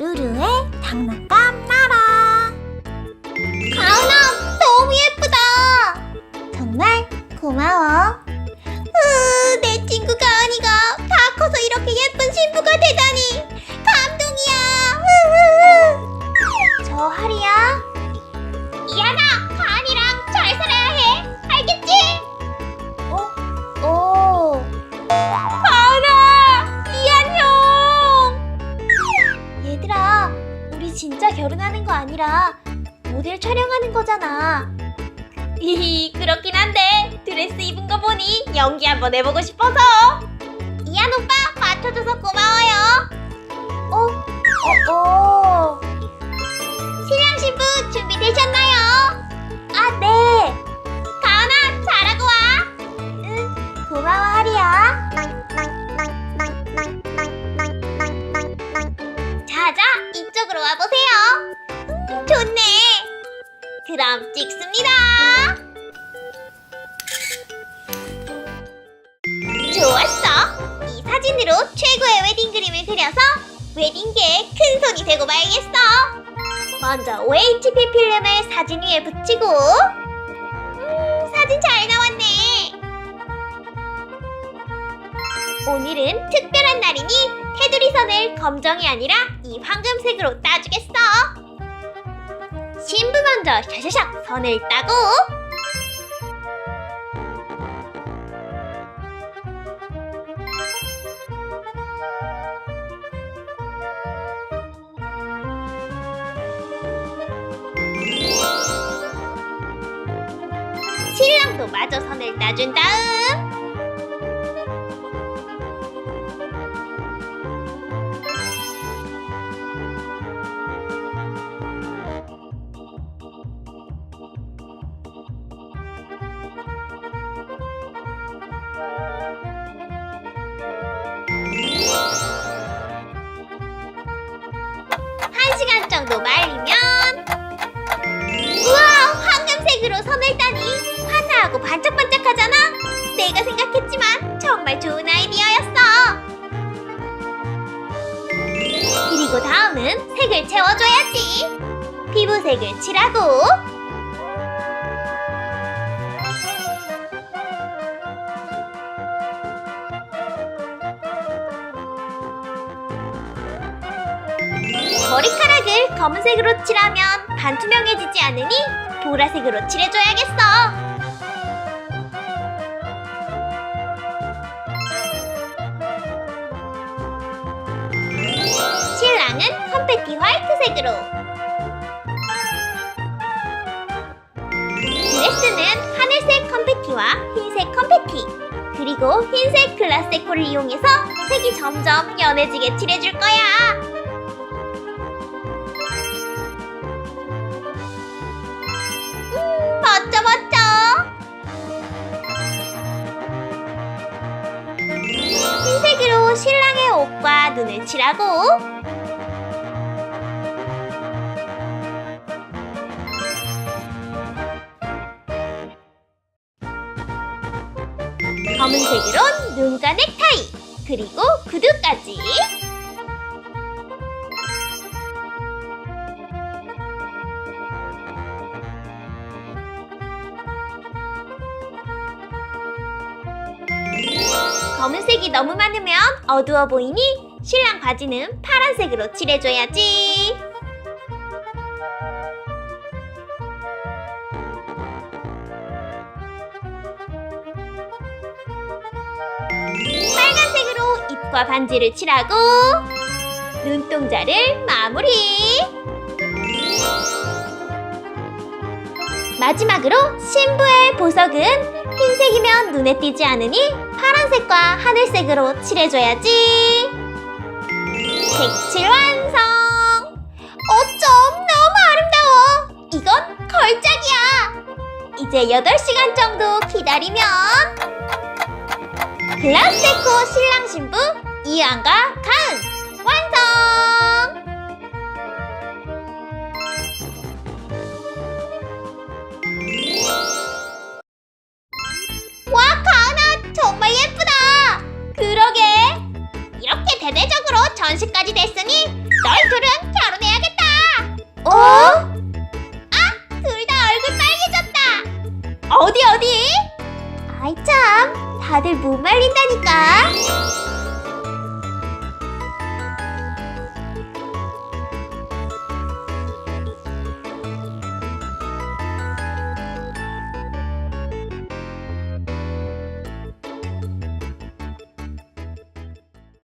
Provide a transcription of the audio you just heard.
루루의 장난감 형. 얘들아, 우리 진짜 결혼하는 거 아니라 모델 촬영하는 거잖아. 히히, 그렇긴 한데 드레스 입은 거 보니 연기 한번 해보고 싶어서. 그럼 찍습니다. 좋았어. 이 사진으로 최고의 웨딩 그림을 그려서 웨딩계에 큰 손이 되고 말겠어. 먼저 OHP 필름을 사진 위에 붙이고 음, 사진 잘 나왔네. 오늘은 특별한 날이니 테두리 선을 검정이 아니라 이 황금색으로 따주겠어. 신부 먼저 샤샤샥 선을 따고. 신랑도 마저 선을 따준 다음 반짝반짝하잖아. 내가 생각했지만 정말 좋은 아이디어였어. 그리고 다음은 색을 채워줘야지. 피부색을 칠하고. 머리카락을 검은색으로 칠하면 반투명해지지 않으니 보라색으로 칠해줘야겠어. 화이트색으로. 드레스는 하늘색 컴패티와 흰색 컴패티, 그리고 흰색 글라스 데코를 이용해서 색이 점점 연해지게 칠해줄 거야. 멋져 멋져 흰색으로 신랑의 옷과 눈을 칠하고 검은색으론 눈과 넥타이 그리고 구두까지 검은색이 너무 많으면 어두워 보이니 신랑 바지는 파란색으로 칠해줘야지. 빨간색으로 입과 반지를 칠하고 눈동자를 마무리. 마지막으로 신부의 보석은 흰색이면 눈에 띄지 않으니 파란색과 하늘색으로 칠해줘야지. 색칠 완성! 어쩜 너무 아름다워! 이건 걸작이야! 이제 8시간 정도 기다리면 글라스테코 신랑 신부 이안과 가은 완성! 와 가은아 정말 예쁘다! 그러게 이렇게 대대적으로 전시까지 됐으니 너희 둘은 결혼해야겠다! 어? 아! 둘 다 얼굴 빨개졌다! 어디 어디? 아이 참, 다들 못 말린다니까.